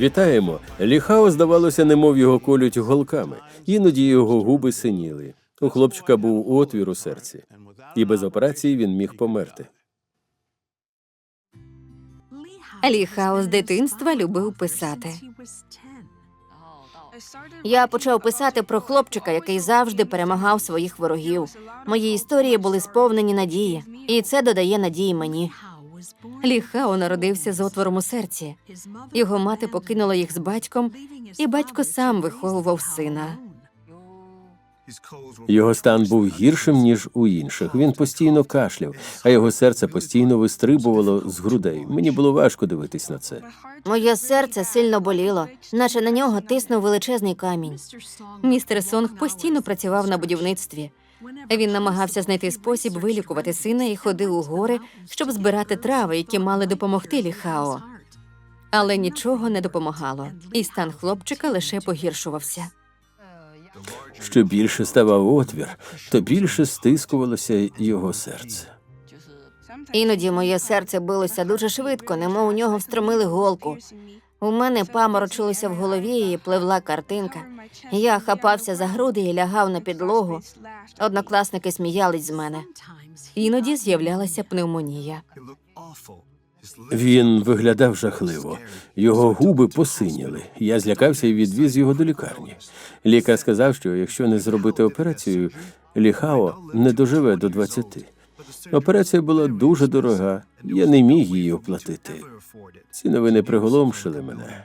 Вітаємо! Ліхао, здавалося, немов його колють голками. Іноді його губи синіли. У хлопчика був отвір у серці, і без операції він міг померти. Лі Хао з дитинства любив писати. Я почав писати про хлопчика, який завжди перемагав своїх ворогів. Мої історії були сповнені надії, і це додає надії мені. Лі Хао народився з отвором у серці. Його мати покинула їх з батьком, і батько сам виховував сина. Його стан був гіршим ніж у інших. Він постійно кашляв, а його серце постійно вистрибувало з грудей. Мені було важко дивитись на це. Моє серце сильно боліло, наче на нього тиснув величезний камінь. Містер Сонг постійно працював на будівництві. Він намагався знайти спосіб вилікувати сина і ходив у гори, щоб збирати трави, які мали допомогти Ліхао. Але нічого не допомагало, і стан хлопчика лише погіршувався. Що більше ставав отвір, то більше стискувалося його серце. Іноді моє серце билося дуже швидко, немов у нього встромили голку. У мене паморочилося в голові і пливла картинка. Я хапався за груди і лягав на підлогу. Однокласники сміялись з мене. Іноді з'являлася пневмонія. Він виглядав жахливо. Його губи посиніли. Я злякався і відвіз його до лікарні. Лікар сказав, що якщо не зробити операцію, Ліхао не доживе до 20. Операція була дуже дорога. Я не міг її оплатити. Ці новини приголомшили мене.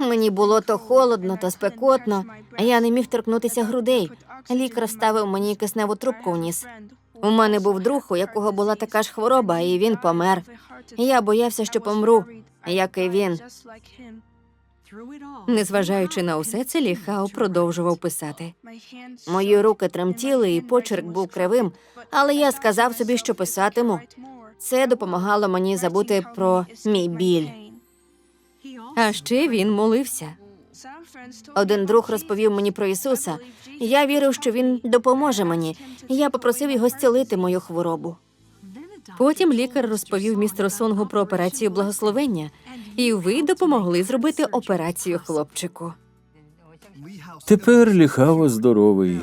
Мені було то холодно, то спекотно, а я не міг торкнутися грудей. Лікар вставив мені кисневу трубку в ніс. У мене був друг, у якого була така ж хвороба, і він помер. Я боявся, що помру, як і він. Незважаючи на усе це, Ліхао продовжував писати. Мої руки тремтіли, і почерк був кривим, але я сказав собі, що писатиму. Це допомагало мені забути про мій біль. А ще він молився. Один друг розповів мені про Ісуса. Я вірив, що він допоможе мені. Я попросив його зцілити мою хворобу. Потім лікар розповів містеру Сонгу про операцію благословення, і ви допомогли зробити операцію хлопчику. Тепер Ліхао здоровий.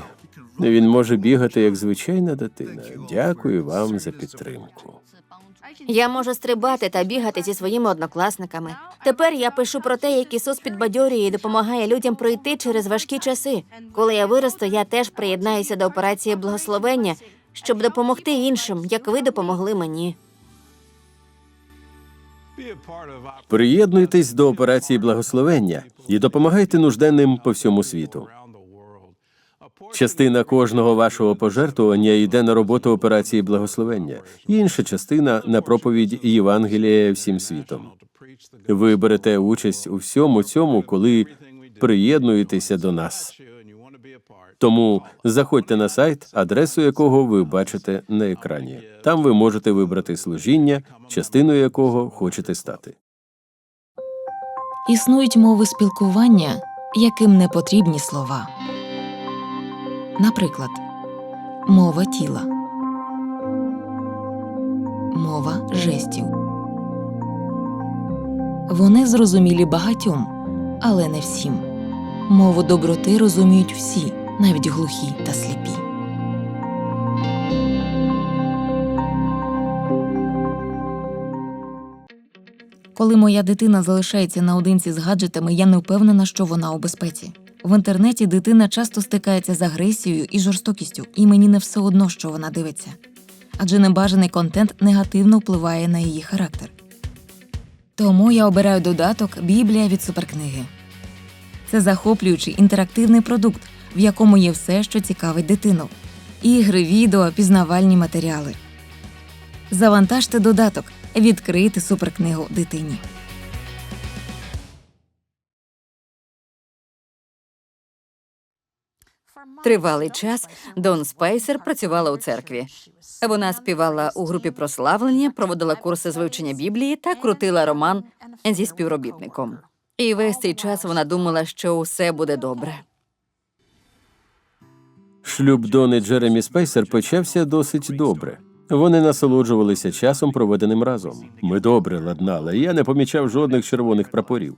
Він може бігати як звичайна дитина. Дякую вам за підтримку. Я можу стрибати та бігати зі своїми однокласниками. Тепер я пишу про те, як Ісус підбадьорює і допомагає людям пройти через важкі часи. Коли я виросту, я теж приєднаюся до операції благословення, щоб допомогти іншим, як ви допомогли мені. Приєднуйтесь до операції благословення і допомагайте нужденним по всьому світу. Частина кожного вашого пожертвування йде на роботу операції благословення, інша частина на проповідь Євангелія всім світом. Ви берете участь у всьому цьому, коли приєднуєтеся до нас. Тому заходьте на сайт, адресу якого ви бачите на екрані. Там ви можете вибрати служіння, частиною якого хочете стати. Існують мови спілкування, яким не потрібні слова. Наприклад, мова тіла, мова жестів. Вони зрозумілі багатьом, але не всім. Мову доброти розуміють всі, навіть глухі та сліпі. Коли моя дитина залишається наодинці з гаджетами, я не впевнена, що вона у безпеці. В інтернеті дитина часто стикається з агресією і жорстокістю, і мені не все одно, що вона дивиться. Адже небажаний контент негативно впливає на її характер. Тому я обираю додаток Біблія від суперкниги. Це захоплюючий інтерактивний продукт, в якому є все, що цікавить дитину: ігри, відео, пізнавальні матеріали. Завантажте додаток, відкрийте суперкнигу дитині. Тривалий час Дон Спейсер працювала у церкві. Вона співала у групі прославлення, проводила курси з вивчення Біблії та крутила роман зі співробітником. І весь цей час вона думала, що усе буде добре. Шлюб Дони Джеремі Спейсер почався досить добре. Вони насолоджувалися часом, проведеним разом. Ми добре ладнали. Я не помічав жодних червоних прапорів.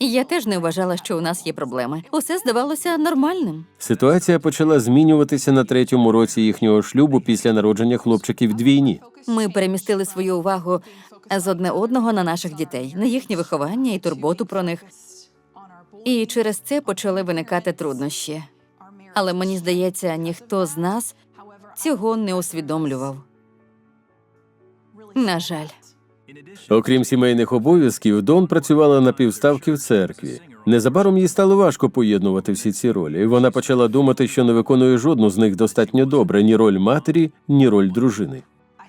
Я теж не вважала, що у нас є проблеми. Усе здавалося нормальним. Ситуація почала змінюватися на третьому році їхнього шлюбу після народження хлопчиків двійні. Ми перемістили свою увагу з одне одного на наших дітей, на їхнє виховання і турботу про них. І через це почали виникати труднощі. Але мені здається, ніхто з нас цього не усвідомлював. На жаль, Окрім сімейних обов'язків, Дон працювала на півставки в церкві. Незабаром їй стало важко поєднувати всі ці ролі. і Вона почала думати, що не виконує жодну з них достатньо добре ні роль матері, ні роль дружини.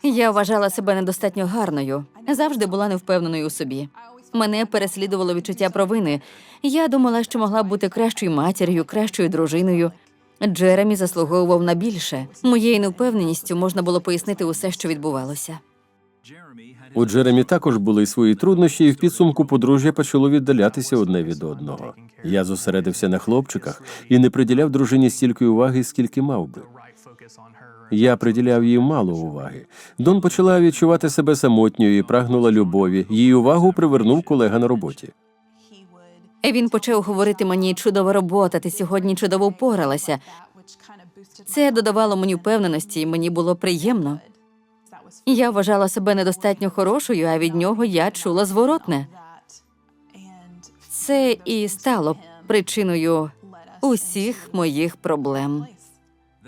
я вважала себе недостатньо гарною, завжди була невпевненою у собі. Мене переслідувало відчуття провини. Я думала, що могла б бути кращою матір'ю, кращою дружиною. Джеремі заслуговував на більше. Моєю невпевненістю можна було пояснити усе, що відбувалося. У Джеремі також були свої труднощі, і в підсумку подружжя почало віддалятися одне від одного. Я зосередився на хлопчиках і не приділяв дружині стільки уваги, скільки мав би. Я приділяв їй мало уваги. Дон почала відчувати себе самотньою і прагнула любові. Її увагу привернув колега на роботі. Він почав говорити мені чудова робота, ти сьогодні чудово впоралася. Це додавало мені впевненості, і мені було приємно. Я вважала себе недостатньо хорошою, а від нього я чула зворотне. Це і стало причиною усіх моїх проблем.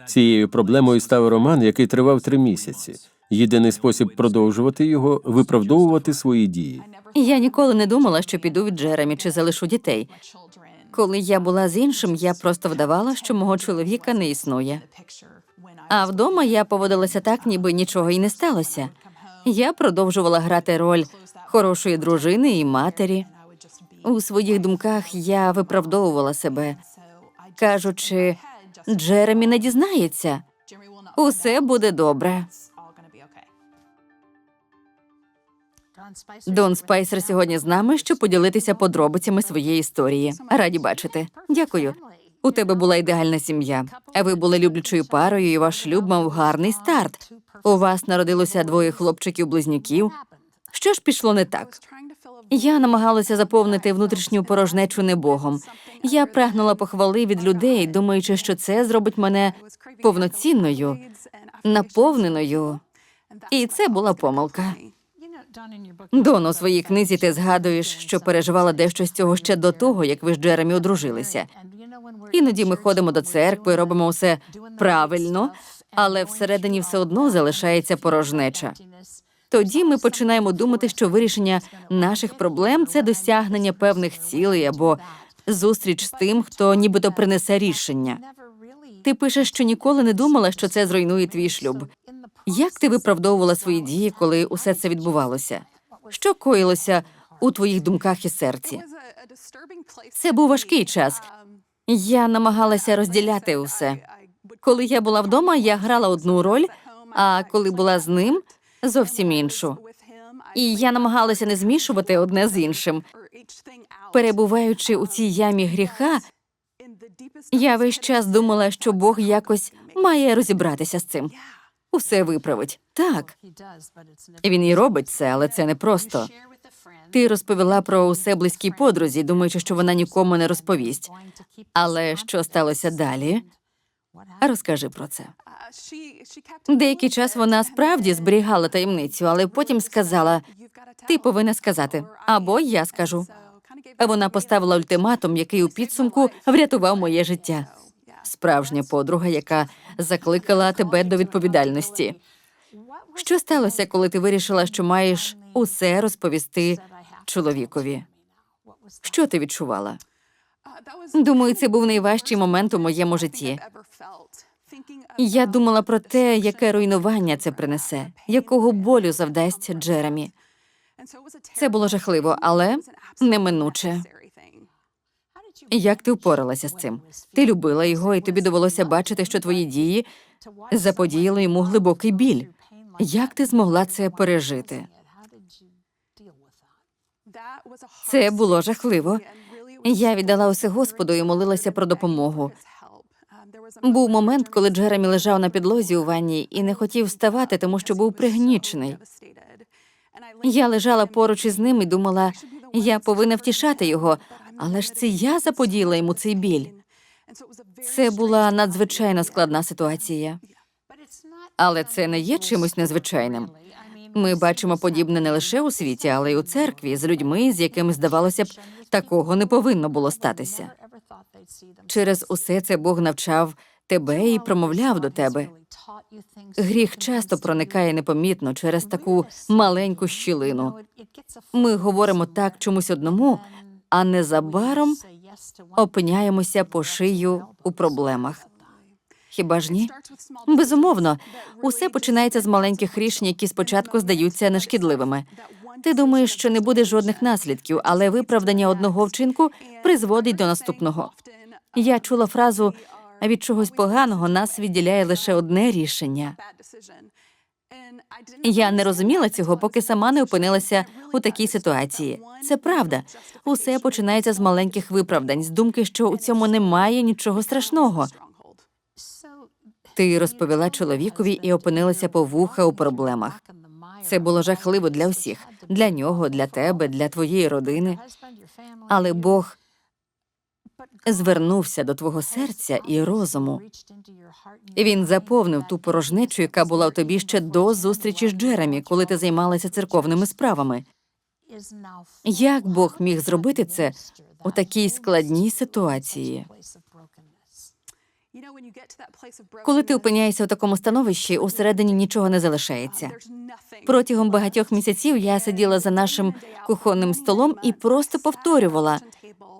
Цією проблемою став роман, який тривав три місяці. Єдиний спосіб продовжувати його виправдовувати свої дії. Я ніколи не думала, що піду від Джеремі чи залишу дітей. Коли я була з іншим, я просто вдавала, що мого чоловіка не існує. А вдома я поводилася так, ніби нічого й не сталося. Я продовжувала грати роль хорошої дружини і матері. У своїх думках я виправдовувала себе, кажучи, Джеремі не дізнається. Усе буде добре. Дон Спайсер сьогодні з нами, щоб поділитися подробицями своєї історії. Раді бачити. Дякую. У тебе була ідеальна сім'я. А ви були люблячою парою, і ваш шлюб мав гарний старт. У вас народилося двоє хлопчиків-близнюків. Що ж пішло не так? Я намагалася заповнити внутрішню порожнечу небогом. Я прагнула похвали від людей, думаючи, що це зробить мене повноцінною, наповненою. І це була помилка. Дон, у своїй книзі ти згадуєш, що переживала дещо з цього ще до того, як ви з Джеремі одружилися. Іноді ми ходимо до церкви, робимо все правильно, але всередині все одно залишається порожнеча. Тоді ми починаємо думати, що вирішення наших проблем це досягнення певних цілей або зустріч з тим, хто нібито принесе рішення. Ти пишеш, що ніколи не думала, що це зруйнує твій шлюб. Як ти виправдовувала свої дії, коли усе це відбувалося? Що коїлося у твоїх думках і серці? Це був важкий час. Я намагалася розділяти усе. Коли я була вдома, я грала одну роль, а коли була з ним зовсім іншу. І я намагалася не змішувати одне з іншим. Перебуваючи у цій ямі гріха, я весь час думала, що Бог якось має розібратися з цим. Усе виправить. Так, він і робить це, але це не просто. Ти розповіла про усе близькій подрузі, думаючи, що вона нікому не розповість. Але що сталося далі? Розкажи про це. Деякий час вона справді зберігала таємницю, але потім сказала: ти повинна сказати, або я скажу. Вона поставила ультиматум, який у підсумку врятував моє життя. Справжня подруга, яка закликала тебе до відповідальності. Що сталося, коли ти вирішила, що маєш усе розповісти чоловікові? Що ти відчувала? Думаю, це був найважчий момент у моєму житті. Я думала про те, яке руйнування це принесе, якого болю завдасть Джеремі. Це було жахливо, але неминуче. Як ти впоралася з цим? Ти любила його, і тобі довелося бачити, що твої дії заподіяли йому глибокий біль. Як ти змогла це пережити? Це було жахливо. Я віддала усе Господу і молилася про допомогу. Був момент, коли Джеремі лежав на підлозі у ванні і не хотів вставати, тому що був пригнічений. Я лежала поруч із ним і думала, я повинна втішати його, але ж це я заподіла йому цей біль. Це була надзвичайно складна ситуація. Але це не є чимось незвичайним. Ми бачимо подібне не лише у світі, але й у церкві з людьми, з якими здавалося б, такого не повинно було статися. Через усе це Бог навчав тебе і промовляв до тебе. Гріх часто проникає непомітно через таку маленьку щілину. Ми говоримо так чомусь одному, а незабаром опиняємося по шию у проблемах. Хіба ж ні? Безумовно, усе починається з маленьких рішень, які спочатку здаються нешкідливими. Ти думаєш, що не буде жодних наслідків, але виправдання одного вчинку призводить до наступного. Я чула фразу від чогось поганого нас відділяє лише одне рішення. Я не розуміла цього, поки сама не опинилася у такій ситуації. Це правда. Усе починається з маленьких виправдань, з думки, що у цьому немає нічого страшного. Ти розповіла чоловікові і опинилася по вуха у проблемах. Це було жахливо для всіх для нього, для тебе, для твоєї родини. Але Бог звернувся до твого серця і розуму. Він заповнив ту порожнечу, яка була у тобі ще до зустрічі з Джеремі, коли ти займалася церковними справами. Як Бог міг зробити це у такій складній ситуації? Коли ти опиняєшся у такому становищі, усередині нічого не залишається. Протягом багатьох місяців я сиділа за нашим кухонним столом і просто повторювала: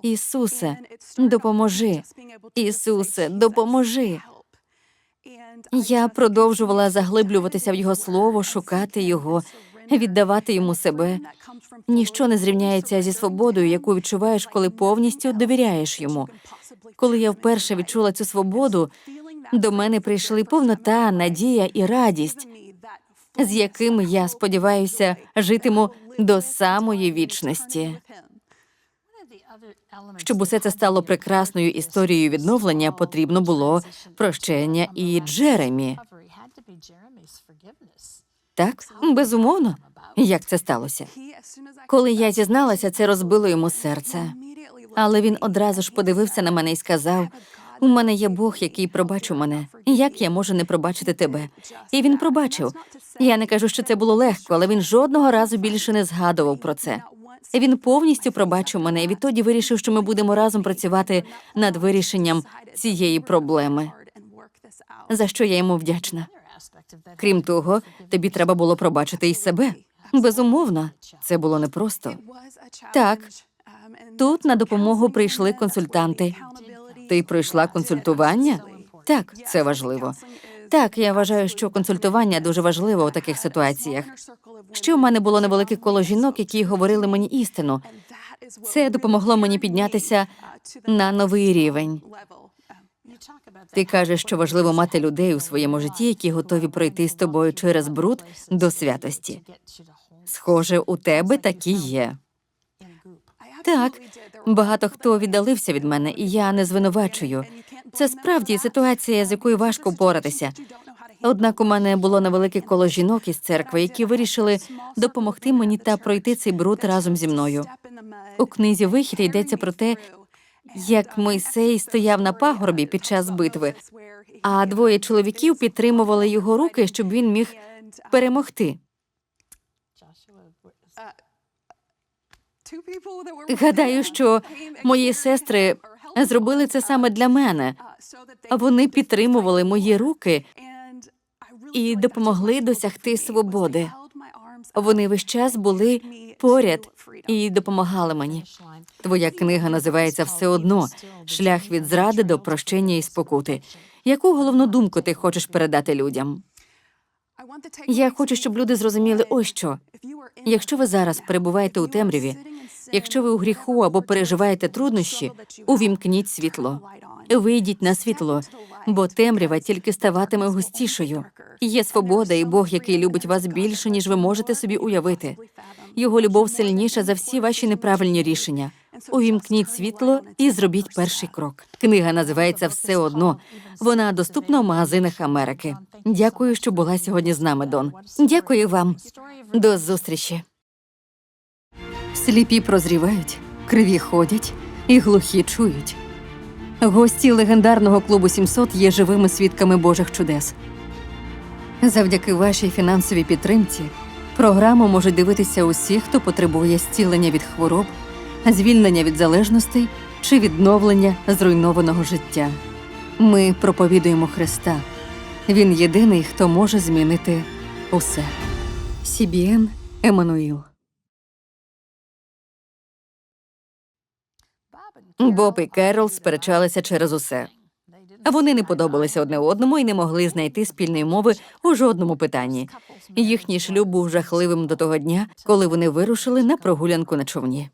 Ісусе, допоможи. Ісусе, допоможи. Я продовжувала заглиблюватися в його слово, шукати його, віддавати йому себе. Ніщо не зрівняється зі свободою, яку відчуваєш, коли повністю довіряєш йому. Коли я вперше відчула цю свободу, до мене прийшли повнота, надія і радість, з якими я сподіваюся житиму до самої вічності. Щоб усе це стало прекрасною історією відновлення, потрібно було прощення і Джеремі. Так, безумовно. Як це сталося? Коли я зізналася, це розбило йому серце. Але він одразу ж подивився на мене і сказав: у мене є Бог, який пробачив мене. Як я можу не пробачити тебе? І він пробачив. Я не кажу, що це було легко, але він жодного разу більше не згадував про це. Він повністю пробачив мене і відтоді вирішив, що ми будемо разом працювати над вирішенням цієї проблеми. За що я йому вдячна. Крім того, тобі треба було пробачити і себе. Безумовно, це було непросто. Так, тут на допомогу прийшли консультанти. Ти пройшла консультування? Так, це важливо. Так, я вважаю, що консультування дуже важливо у таких ситуаціях. Ще в мене було невелике коло жінок, які говорили мені істину. Це допомогло мені піднятися на новий рівень. Ти кажеш, що важливо мати людей у своєму житті, які готові пройти з тобою через бруд до святості. Схоже, у тебе такі є. Так, багато хто віддалився від мене, і я не звинувачую. Це справді ситуація, з якою важко впоратися. Однак у мене було невелике коло жінок із церкви, які вирішили допомогти мені та пройти цей бруд разом зі мною. У книзі вихід йдеться про те, як Мойсей стояв на пагорбі під час битви, а двоє чоловіків підтримували його руки, щоб він міг перемогти. Гадаю, що мої сестри зробили це саме для мене. Вони підтримували мої руки і допомогли досягти свободи. Вони весь час були поряд і допомагали мені. Твоя книга називається все одно шлях від зради до прощення і спокути. Яку головну думку ти хочеш передати людям? Я хочу, щоб люди зрозуміли ось що. Якщо ви зараз перебуваєте у темряві, якщо ви у гріху або переживаєте труднощі, увімкніть світло. Вийдіть на світло, бо темрява тільки ставатиме густішою. Є свобода і Бог, який любить вас більше, ніж ви можете собі уявити. Його любов сильніша за всі ваші неправильні рішення. Увімкніть світло і зробіть перший крок. Книга називається Все одно. Вона доступна в магазинах Америки. Дякую, що була сьогодні з нами, Дон. Дякую вам. До зустрічі. Сліпі прозрівають, криві ходять і глухі чують. Гості легендарного клубу 700 є живими свідками Божих чудес. Завдяки вашій фінансовій підтримці програму можуть дивитися усі, хто потребує зцілення від хвороб, звільнення від залежностей чи відновлення зруйнованого життя. Ми проповідуємо Христа. Він єдиний, хто може змінити усе. CBN Еммануїл. Боб і Керол сперечалися через усе. Вони не подобалися одне одному і не могли знайти спільної мови у жодному питанні. Їхній шлюб був жахливим до того дня, коли вони вирушили на прогулянку на човні.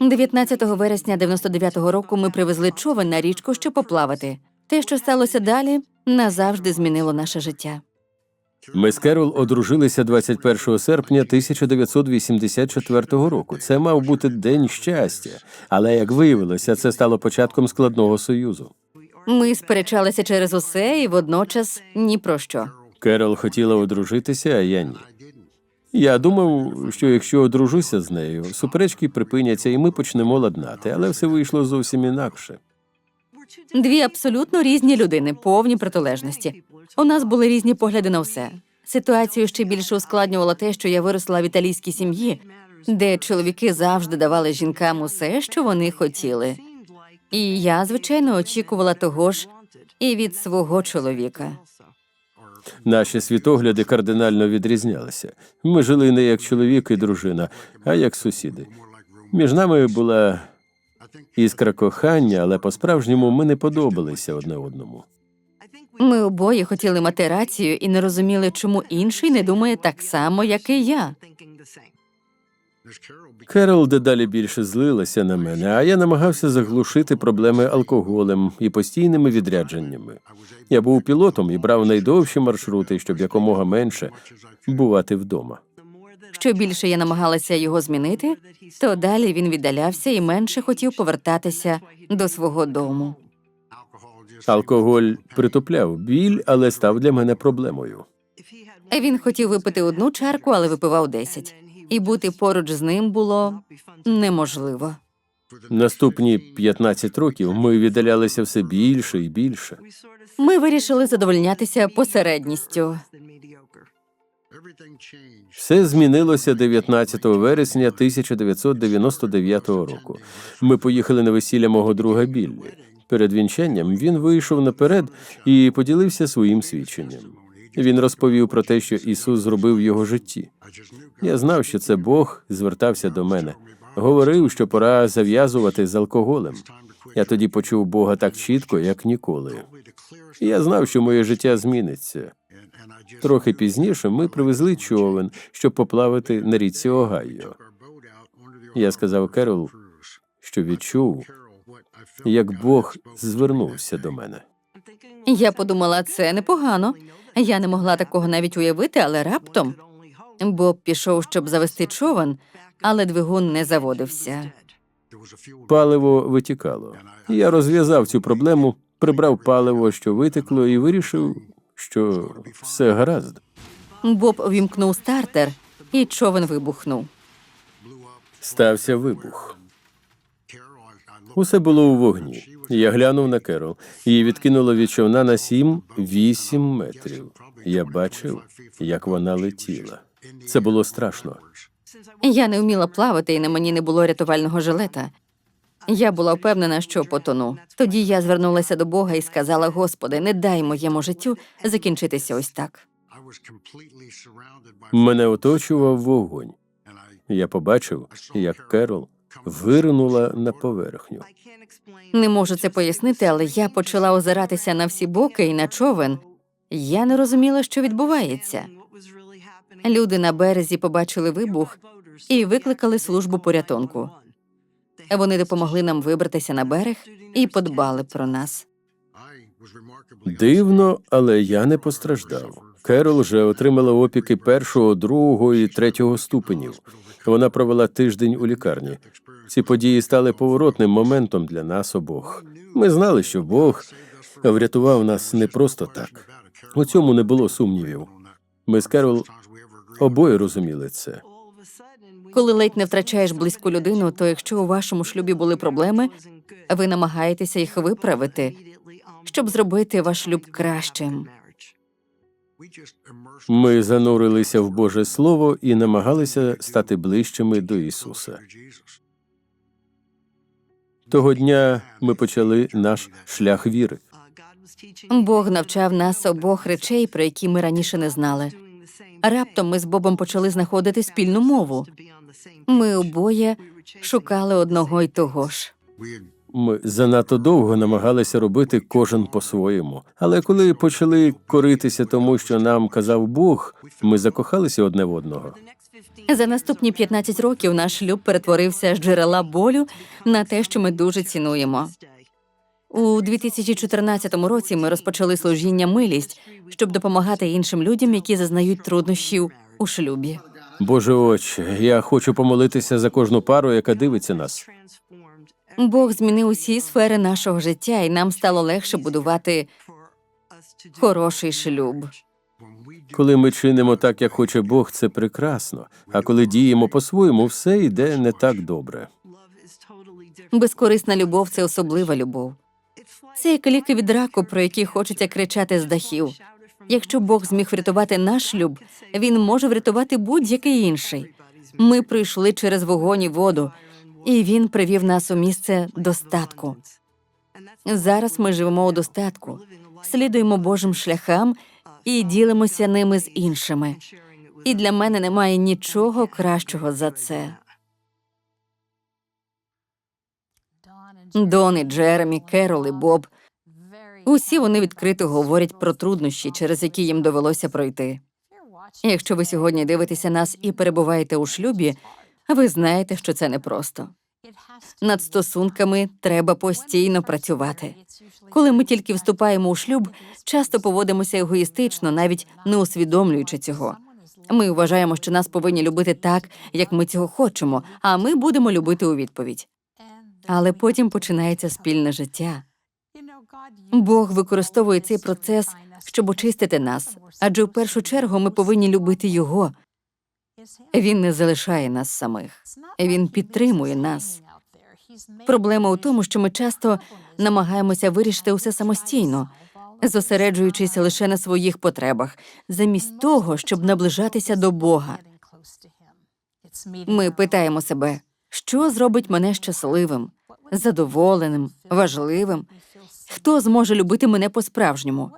19 вересня 99-го року ми привезли човен на річку, щоб поплавати. Те, що сталося далі, назавжди змінило наше життя. Ми з Керол одружилися 21 серпня 1984 року. Це мав бути день щастя, але як виявилося, це стало початком складного союзу. Ми сперечалися через усе і водночас ні про що. Керол хотіла одружитися, а я ні. Я думав, що якщо одружуся з нею, суперечки припиняться і ми почнемо ладнати, але все вийшло зовсім інакше. Дві абсолютно різні людини, повні протилежності. У нас були різні погляди на все. Ситуацію ще більше ускладнювало те, що я виросла в італійській сім'ї, де чоловіки завжди давали жінкам усе, що вони хотіли. І я, звичайно, очікувала того ж і від свого чоловіка. Наші світогляди кардинально відрізнялися. Ми жили не як чоловік і дружина, а як сусіди. Між нами була іскра кохання, але по-справжньому ми не подобалися одне одному. Ми обоє хотіли мати рацію і не розуміли, чому інший не думає так само, як і я. Керол дедалі більше злилася на мене, а я намагався заглушити проблеми алкоголем і постійними відрядженнями. Я був пілотом і брав найдовші маршрути, щоб якомога менше бувати вдома. Що більше я намагалася його змінити, то далі він віддалявся і менше хотів повертатися до свого дому. Алкоголь притупляв біль, але став для мене проблемою. Він хотів випити одну чарку, але випивав десять. І бути поруч з ним було неможливо. Наступні 15 років ми віддалялися все більше і більше. Ми вирішили задовольнятися посередністю. Все змінилося 19 вересня 1999 року. Ми поїхали на весілля мого друга Біллі. Перед вінчанням він вийшов наперед і поділився своїм свідченням. Він розповів про те, що Ісус зробив в його житті. Я знав, що це Бог звертався до мене. Говорив, що пора зав'язувати з алкоголем. Я тоді почув Бога так чітко, як ніколи. І я знав, що моє життя зміниться. Трохи пізніше ми привезли човен, щоб поплавати на річці Огайо. Я сказав Керол, що відчув, як Бог звернувся до мене. Я подумала, це непогано. Я не могла такого навіть уявити, але раптом Боб пішов, щоб завести човен, але двигун не заводився. Паливо витікало. Я розв'язав цю проблему, прибрав паливо, що витекло, і вирішив, що все гаразд. Боб увімкнув стартер, і човен вибухнув. Стався вибух. Усе було у вогні. Я глянув на Керол. Її відкинуло від човна на 7-8 метрів. Я бачив, як вона летіла. Це було страшно. Я не вміла плавати, і на мені не було рятувального жилета. Я була впевнена, що потону. Тоді я звернулася до Бога і сказала: Господи, не дай моєму життю закінчитися ось так. Мене оточував вогонь. Я побачив, як Керол виринула на поверхню. Не можу це пояснити, але я почала озиратися на всі боки і на човен. Я не розуміла, що відбувається. Люди на березі побачили вибух і викликали службу порятунку. Вони допомогли нам вибратися на берег і подбали про нас. Дивно, але я не постраждав. Керол вже отримала опіки першого, другого і третього ступенів. Вона провела тиждень у лікарні. Ці події стали поворотним моментом для нас обох. Ми знали, що Бог врятував нас не просто так. У цьому не було сумнівів. Ми з Керол обоє розуміли це. Коли ледь не втрачаєш близьку людину, то якщо у вашому шлюбі були проблеми, ви намагаєтеся їх виправити, щоб зробити ваш шлюб кращим. Ми занурилися в Боже Слово і намагалися стати ближчими до Ісуса. Того дня ми почали наш шлях віри. Бог навчав нас обох речей, про які ми раніше не знали. Раптом ми з Бобом почали знаходити спільну мову. Ми обоє шукали одного й того ж. Ми занадто довго намагалися робити кожен по-своєму. Але коли почали коритися тому, що нам казав Бог, ми закохалися одне в одного. За наступні 15 років наш шлюб перетворився з джерела болю на те, що ми дуже цінуємо. У 2014 році ми розпочали служіння милість, щоб допомагати іншим людям, які зазнають труднощів у шлюбі. Боже Отче, я хочу помолитися за кожну пару, яка дивиться нас. Бог змінив усі сфери нашого життя, і нам стало легше будувати хороший шлюб. Коли ми чинимо так, як хоче Бог, це прекрасно. А коли діємо по-своєму, все йде не так добре. Безкорисна любов це особлива любов. Це як ліки від раку, про які хочеться кричати з дахів. Якщо Бог зміг врятувати наш шлюб, він може врятувати будь-який інший. Ми прийшли через вогонь і воду, і він привів нас у місце достатку. Зараз ми живемо у достатку, слідуємо Божим шляхам і ділимося ними з іншими. І для мене немає нічого кращого за це. Дон і Джеремі, Керол і Боб. Усі вони відкрито говорять про труднощі, через які їм довелося пройти. Якщо ви сьогодні дивитеся нас і перебуваєте у шлюбі, ви знаєте, що це непросто. Над стосунками треба постійно працювати. Коли ми тільки вступаємо у шлюб, часто поводимося егоїстично, навіть не усвідомлюючи цього. Ми вважаємо, що нас повинні любити так, як ми цього хочемо, а ми будемо любити у відповідь. Але потім починається спільне життя. Бог використовує цей процес, щоб очистити нас, адже в першу чергу ми повинні любити його. Він не залишає нас самих. Він підтримує нас. Проблема у тому, що ми часто намагаємося вирішити усе самостійно, зосереджуючись лише на своїх потребах, замість того, щоб наближатися до Бога. Ми питаємо себе, що зробить мене щасливим, задоволеним, важливим, хто зможе любити мене по-справжньому.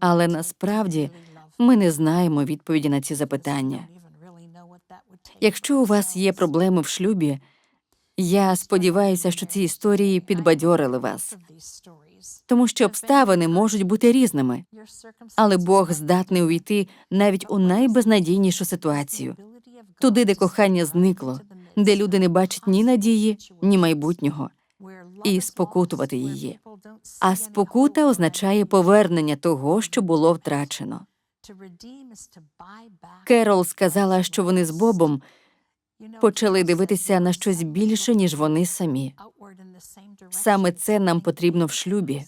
Але насправді ми не знаємо відповіді на ці запитання. Якщо у вас є проблеми в шлюбі, я сподіваюся, що ці історії підбадьорили вас, тому що обставини можуть бути різними, але Бог здатний увійти навіть у найбезнадійнішу ситуацію, туди, де кохання зникло, де люди не бачать ні надії, ні майбутнього, і спокутувати її. А спокута означає повернення того, що було втрачено. Керол сказала, що вони з Бобом почали дивитися на щось більше, ніж вони самі. Саме це нам потрібно в шлюбі,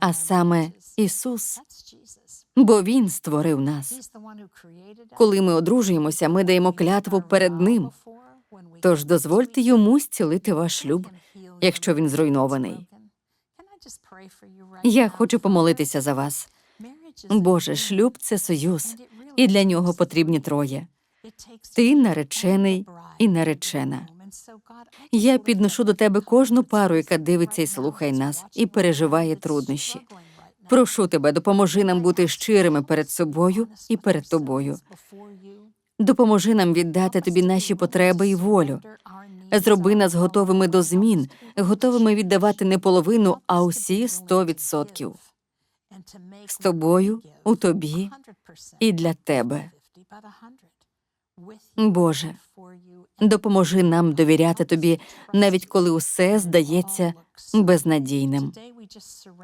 а саме Ісус, бо Він створив нас. Коли ми одружуємося, ми даємо клятву перед Ним. Тож дозвольте йому зцілити ваш шлюб, якщо він зруйнований. Я хочу помолитися за вас. Боже, шлюб це союз, і для нього потрібні троє. Ти наречений і наречена. Я підношу до тебе кожну пару, яка дивиться і слухає нас, і переживає труднощі. Прошу тебе, допоможи нам бути щирими перед собою і перед тобою. Допоможи нам віддати тобі наші потреби і волю. Зроби нас готовими до змін, готовими віддавати не половину, а усі сто відсотків. З тобою, у тобі і для тебе. Боже, допоможи нам довіряти тобі, навіть коли усе здається безнадійним.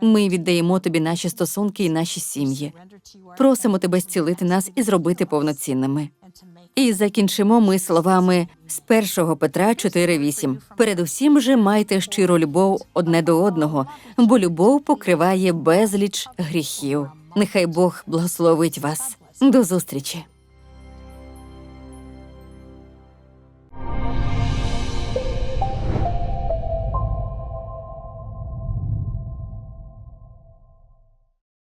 Ми віддаємо тобі наші стосунки і наші сім'ї. Просимо тебе зцілити нас і зробити повноцінними. І закінчимо ми словами з 1 Петра 4.8. Передусім же майте щиру любов одне до одного, бо любов покриває безліч гріхів. Нехай Бог благословить вас. До зустрічі.